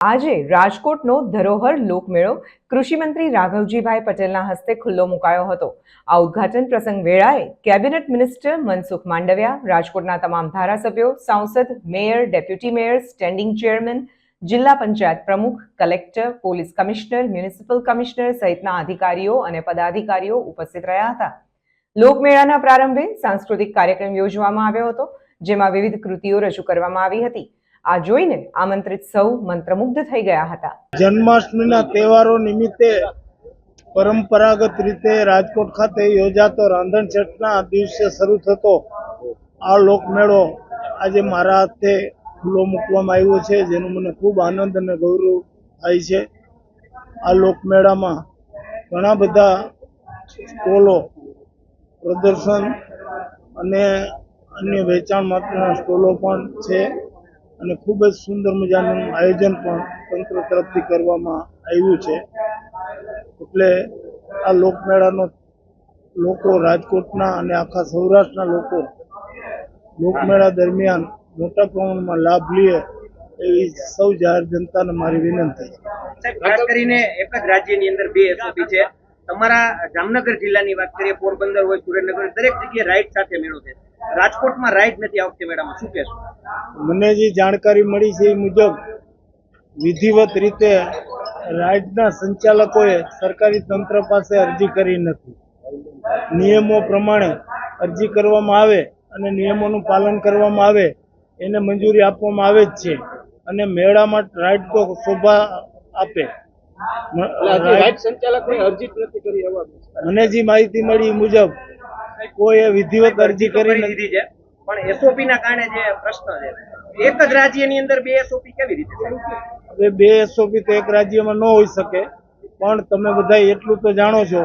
આજે રાજકોટનો ધરોહર લોકમેળો કૃષિમંત્રી રાઘવજીભાઈ પટેલના હસ્તે ખુલ્લો મુકાયો હતો. આ ઉદ્ઘાટન પ્રસંગ વેળાએ કેબિનેટ મિનિસ્ટર મનસુખ માંડવિયા, રાજકોટના તમામ ધારાસભ્યો, સાંસદ, mayor, deputy mayor, standing chairman, જિલ્લા પંચાયત પ્રમુખ, collector, police commissioner, municipal commissioner સહિતના અધિકારીઓ અને પદાધિકારીઓ ઉપસ્થિત રહ્યા હતા. લોકમેળાના પ્રારંભે સાંસ્કૃતિક કાર્યક્રમ યોજવામાં આવ્યો હતો, જેમાં વિવિધ કૃતિઓ રજૂ કરવામાં આવી હતી. આ જોઈને આમંત્રિત સૌ મંત્રમુગ્ધ થઈ ગયા હતા. જન્માષ્ટમીના તહેવારો નિમિત્તે પરંપરાગત રીતે રાજકોટ ખાતે યોજાતો રાંધણ છઠના દિવસે શરૂ થતો આ લોકમેળો આજે મારા હાથે ખુલ્લો મૂકવામાં આવ્યો છે, જેનો મને ખૂબ આનંદ અને ગૌરવ થાય છે. આ લોકમેળામાં ઘણા બધા સ્ટોલો પ્રદર્શન અને અન્ય વેચાણ માટેના સ્ટોલો પણ છે. અને ખૂબ જ સુંદર મજાનું આયોજન પણ તંત્ર તરફથી કરવામાં આવ્યું છે. એટલે આ લોકમેળાનો લોકો રાજકોટના અને આખા સૌરાષ્ટ્રના લોકો લોકમેળા દરમિયાન મોટા પ્રમાણમાં લાભ લે એવી સૌ જાહેર જનતાને મારી વિનંતી ખાસ કરીને એક જ રાજ્યની અંદર બે એસઓપી છે. તમારા જામનગર જિલ્લાની વાત કરીએ, પોરબંદર હોય, સુરેન્દ્રનગર, દરેક જગ્યાએ રાઈડ સાથે મેળો છે. રાજકોટમાં રાઈડ નથી આ વખતે મેળામાં શું કહેશો? મને જે જાણકારી મળી છે એ મુજબ વિધિવત રીતે રાઇડના સંચાલકોએ સરકારી તંત્ર પાસે અરજી કરી નથી. નિયમો પ્રમાણે અરજી કરવામાં આવે અને નિયમોનું પાલન કરવામાં આવે એને મંજૂરી આપવામાં આવે જ છે. અને મેળામાં રાઇડ તો શોભા આપે. મને જે માહિતી મળી મુજબ કોઈએ વિધિવત અરજી કરી લીધી છે પણ એસઓપી ના કારણે જે પ્રશ્ન છે એક જ રાજ્યની અંદર બે એસઓપી કેવી રીતે હવે બે એસઓપી તો એક રાજ્યમાં ન હોઈ શકે પણ તમે બધા એટલું તો જાણો છો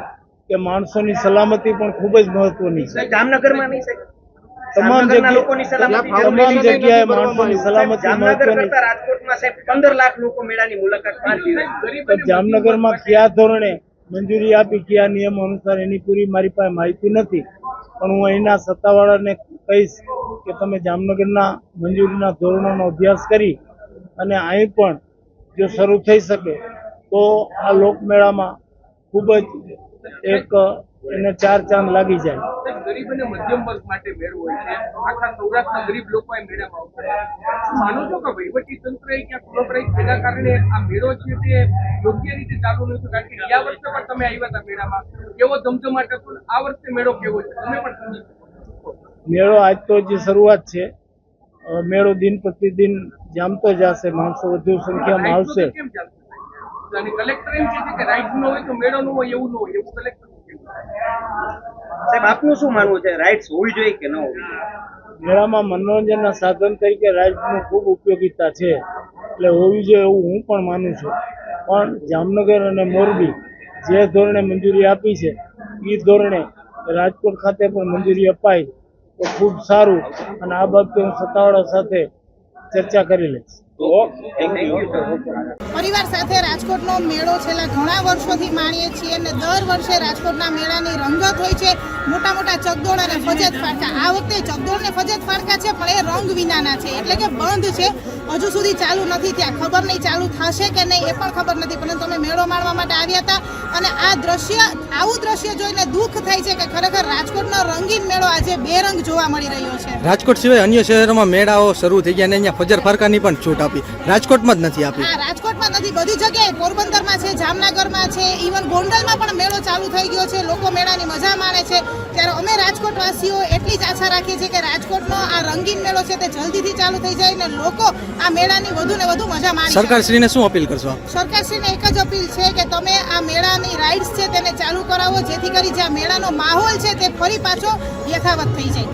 કે માણસોની સલામતી પણ ખૂબ જ મહત્વની છે. જામનગરમાં નહીં શકે તમામ જગ્યાએ માણસોની સલામતી મહત્વની જામનગરમાં કયા ધોરણે મંજૂરી આપી કયા નિયમો અનુસાર એની પૂરી મારી પાસે માહિતી નથી. પણ હું અહીંના સત્તાવાળાને કહીશ કે તમે જામનગરના મંજૂરીના ધોરણોનો અભ્યાસ કરી અને અહીં પણ જો શરૂ થઈ શકે તો આ લોકમેળામાં ખૂબ જ એક એને ચાર ચાંદ લાગી જાય ગરીબ અને મધ્યમ વર્ગ માટે મેળો હોય છે આખા ગરીબ લોકો મેળામાં આવતા છે. કે વહીવટી તંત્રએ ક્યાંક કોર્પોરેટ તેના કારણે આ મેળો છે તે યોગ્ય રીતે ચાલુ નથી કારણ કે ગયા વર્ષે પણ તમે આવ્યા હતા મેળામાં. કેવો ધમધમાટ હતો આ વર્ષે મેળો કેવો છે? તમે પણ સમજી મેળો આજ તો જે શરૂઆત છે મેળો દિન પ્રતિદિન જામતો જશે માણસો વધુ સંખ્યામાં આવશે. અને કલેક્ટર એમ કહે છે કે રાઈડ ન હોય તો મેળો ન હોય એવું ન હોય એવું કલેક્ટર સાહેબ આપનું શું માનવું છે? રાઇટ્સ હોવી જોઈએ કે ન હોવી? મેળામાં મનોરંજનના સાધન તરીકે રાજનું ખૂબ ઉપયોગીતા છે. એટલે હોવી જોઈએ એવું હું પણ માનું છું. પણ જામનગર અને મોરબી જે ધોરણે મંજૂરી આપી છે એ ધોરણે રાજકોટ ખાતે પણ મંજૂરી અપાય તો ખૂબ સારું અને આ બાબતે હું સત્તાવાળા સાથે ચર્ચા કરી લઈશ. પરિવાર સાથે રાજકોટનો મેળો છેલ્લા ઘણા વર્ષોથી માણીએ છીએ અને દર વર્ષે રાજકોટના મેળાની રંગત હોય છે. મોટા મોટા ચકદોડ અને ફજત ફાડકા. આ વખતે ચકદોડ ને ફજત ફાડકા છે, પણ એ રંગ વિનાના છે. એટલે કે બંધ છે. હજુ સુધી ચાલુ નથી ત્યાં ખબર નહીં ચાલુ થશે કે નહીં એ પણ ખબર નથી. પરંતુ અમે મેળો માણવા માટે આવ્યા હતા અને આ દ્રશ્ય આવું દ્રશ્ય જોઈને દુઃખ થાય છે કે ખરેખર રાજકોટનો રંગીન મેળો આજે બે રંગ જોવા મળી રહ્યો છે. રાજકોટ સિવાય અન્ય શહેરોમાં મેળાઓ શરૂ થઈ ગયા અને અહીંયા ફજર ફરકાની પણ છૂટ આપી. રાજકોટમાં જ નથી આપી. હા રાજકોટમાં નથી. બધી જગ્યાએ પોરબંદરમાં છે જામનગરમાં છે ઇવન ગોંડલમાં પણ મેળો ચાલુ થઈ ગયો છે. લોકો મેળાની મજા માણે છે. ત્યારે અમે રાજકોટવાસીઓ એટલી જ આશા રાખીએ છીએ કે રાજકોટનો આ રંગીન મેળો છે તે જલ્દીથી ચાલુ થઈ જાય અને લોકો આ મેળાની વધુ ને વધુ મજા માણી. સરકારશ્રીને શું અપીલ કરશો આપ સરકારશ્રીને એક જ અપીલ છે કે તમે આ મેળાની રાઇડ્સ છે તેને ચાલુ કરાવો જેથી કરી જે આ મેળાનો માહોલ છે તે ફરી પાછો યથાવત થઈ જાય